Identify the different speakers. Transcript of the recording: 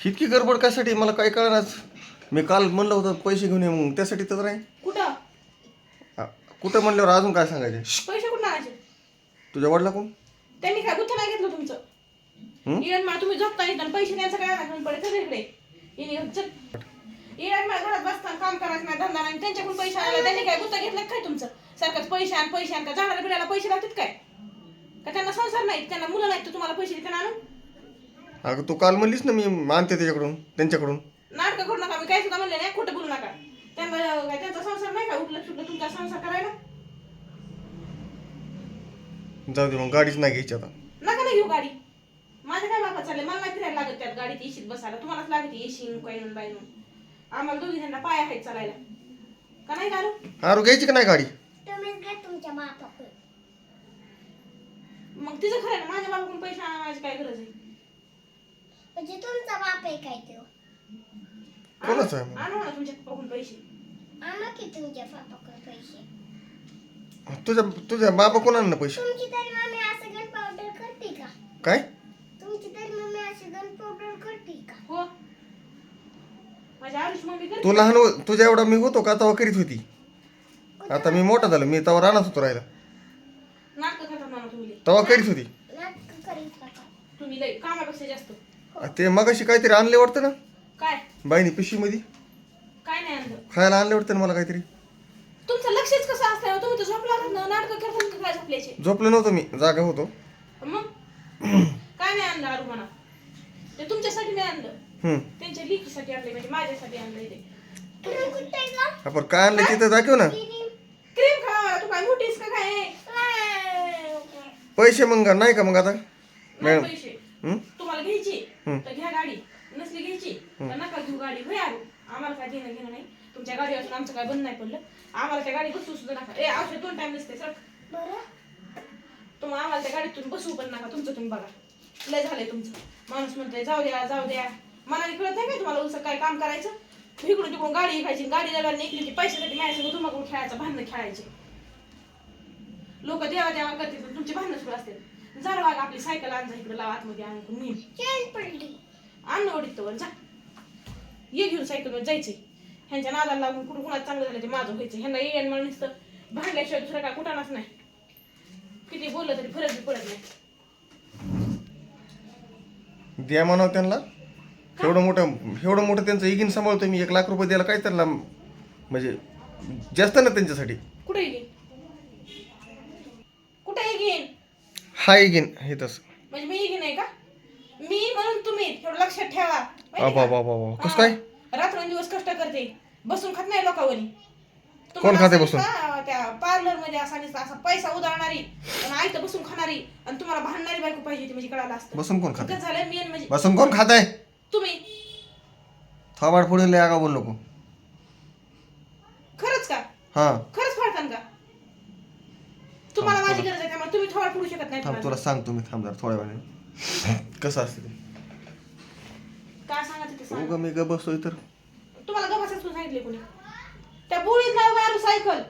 Speaker 1: इतकी गडबड कशासाठी? मला काय कळणार मी काल म्हणलं होतं पैसे घेऊन ये मग त्यासाठी तर नाही.
Speaker 2: कुठं?
Speaker 1: आ, कुठं म्हणल्यावर अजून काय सांगायचे?
Speaker 2: पैसे कुठं आणायचे?
Speaker 1: तुझ्या वडला कोण
Speaker 2: त्यांनी काय गुत्त नाही घेतलं तुमचं?
Speaker 1: हं?
Speaker 2: इरण मला तुम्ही झोपता येत आणि पैसे द्यायचं काय नाही पडे चल इकडे इने चल. इरण मला घरात बसताना काम करायचं नाही धंदा नाही त्यांच्याकडून पैसे आले त्यांनी काय गुत्त घेतलं काय तुमचं? सारखंच पैसे आण पैसे आण. का झाडाला बिडाला पैसे लागतात काय? का त्यांना संसार नाहीत त्यांना मुलं नाहीत तर तुम्हाला पैसे देते आणून
Speaker 1: अगं तू काल म्हणलीस ना मी मानते त्याच्याकडून त्यांच्याकडून.
Speaker 2: नाटकं करू नका मी काय सुद्धा म्हणले नाही खोटं बोलू नका. त्यांना काय त्यांचा संसार नाही का? उठलं सुटलं तुमचा संसार करायला?
Speaker 1: जाऊ दे मग गाडीच नाही घ्यायची आता.
Speaker 2: नका ना घेऊ गाडी. माझ्या काय बाबा चालले मला नाही फिरायला लागत त्यात गाडीत एशीत बसायला. तुम्हालाच लागते एशी काही बाई आम्हाला दोघी जणांना पाय आहेत चालायला. का नाही घालू
Speaker 1: अरे घ्यायची का नाही गाडी?
Speaker 3: तुम्हीच घ्या तुमच्या बापाकडून.
Speaker 2: मग तिचं खरं आहे ना माझ्या बाबाकडून पैसे आणायची काय गरज आहे?
Speaker 3: म्हणजे तुमचा बाप आहे काय तो?
Speaker 1: कोणाचं आहे मग?
Speaker 2: आणू ना तुमच्या पैसे.
Speaker 3: आणा की तुमच्या बापाकडून पैसे?
Speaker 1: तुझ्या तुझ्या बाबा कोणाला ना पैसे?
Speaker 3: तुमची तरी मम्मी असं गन पावडर करते का?
Speaker 1: काय?
Speaker 3: तुमची तरी मम्मी अशी गन पावडर करते का?
Speaker 2: हो. माझ्या आरुष मम्मी करते.
Speaker 1: तू लहान हो- तुझ्या एवढा मी होतो का? तेव्हा करीत होती. आता मी मोठा झालो मी तेव्हा राहणार होतो राहिला
Speaker 2: नाटकं करतात म्हणा तुम्ही. लई.
Speaker 1: तेव्हा करीत होती.
Speaker 3: नाटक करीत नका
Speaker 2: तुम्ही लई कामापेक्षा जास्त.
Speaker 1: ते मगाशी काहीतरी आणले वाटतं ना?
Speaker 2: काय?
Speaker 1: बाईनी पिशवीमध्ये.
Speaker 2: काय नाही आणलं?
Speaker 1: खायला आणले वाटतं ना मला काहीतरी?
Speaker 2: तुमचं लक्षच कसं असतं तुम्ही तर झोपला ना नाटकं काय झोपल्याचे?
Speaker 1: झोपलं नव्हतं मी जागा होतो.
Speaker 2: मग? काय नाही आणलं अरू म्हणा? ते तुमच्यासाठी नाही आणलं.
Speaker 1: हम्म.
Speaker 2: त्यांच्या लिखीसाठी आणले म्हणजे माझ्यासाठी ते.
Speaker 3: का
Speaker 1: आपण काय आणलं तिथं दाखव ना.
Speaker 2: क्रीम खावा तू काय मोठीस का काय?
Speaker 1: पैसे मग का? नाही का मग आता? मॅडम.
Speaker 2: पैसे? तुम्हाला घ्यायची. तर घ्या गाडी. नसली घ्यायची तर नका घेऊ गाडी. होय आम्हाला काय देणं घेणं नाही. तुमच्या गाडी असून आमचं काय बंद नाही पडलं. आम्हाला त्या गाडी बसू सुद्धा नका. ए औषध दोन टाइम नसते सर
Speaker 3: बरं.
Speaker 2: तुम्हाला आम्हाला त्या गाडीतून बसवू पण नका तुमचं तुम्ही बघा. लय झालंय तुमचं. माणूस म्हणतोय जाऊ द्या जाऊ द्या. मनाने कळत नाही काय तुम्हाला उलसं काय काम करायचं? इकडून तिकडून गाडी विकायची गाडी द्यायला निघली की पैशासाठी माझ्यासंग तुम्हाला खेळायचं भांडणं खेळायचे. लोक देवा देवा करतील तुमचे भांडणं सुरू असतील. जरा वागा आपली सायकल आणजा इकडे लावा आतमध्ये आणून मी
Speaker 3: चेन पडली.
Speaker 2: अन्न ओढीत तर जा. ये घेऊन सायकलमध्ये जायचंय. ह्यांच्या नादाला लागून कुठं कुणाला चांगलं झालं ते माझं व्हायचं. ह्यांना येईन म्हणून नुसतं भांडल्याशिवाय दुसरं काय कुठानाच नाही. किती बोललं तरी फरक बी पडत नाही.
Speaker 1: द्या म्हणावं त्यांना. एवढं मोठं एवढं मोठं त्यांचं इगिन सांभाळतो मी. एक लाख रुपये द्यायला काय त्यांना म्हणजे जास्त ना त्यांच्यासाठी.
Speaker 2: कुठे कुठे
Speaker 1: हा हे तसं.
Speaker 2: म्हणजे मी घेईन आहे का? मी म्हणून तुम्ही एवढं लक्षात ठेवा. माहिती का?
Speaker 1: बाबा बाबा कसं
Speaker 2: हा.
Speaker 1: काय?
Speaker 2: रात्रंदिवस कष्ट करते. बसून खात नाही लोकांवरी.
Speaker 1: कोण खाते बसून?
Speaker 2: त्या पार्लरमध्ये असा असा पैसा उधळणारी आणि आयत बसून खाणारी आणि तुम्हाला भांडणारी बायको पाहिजे होती म्हणजे कळालं असतं.
Speaker 1: बसून कोण खाते?
Speaker 2: झालंय मेन म्हणजे
Speaker 1: बसून कोण खात आहे
Speaker 2: तुम्ही.
Speaker 1: थोबाड पुढे लय आगा बोल नको.
Speaker 2: खरंच का?
Speaker 1: हा.
Speaker 2: खरंच फाडतान का? तुम्हाला माझी गरज आहे त्यामुळे तुम्ही थोडा पुढू शकत नाही
Speaker 1: थांब तुला
Speaker 2: तुम्हाला.
Speaker 1: सांगतो मी थांब जरा थोड्या वेळाने. कसं असतं ते?
Speaker 2: काय सांगायचं ते सांगा.
Speaker 1: उगा मी ग बसतोय तर.
Speaker 2: तुम्हाला गव्हाचं सांगितले कोणी? त्या बुळीत लाव गारू सायकल.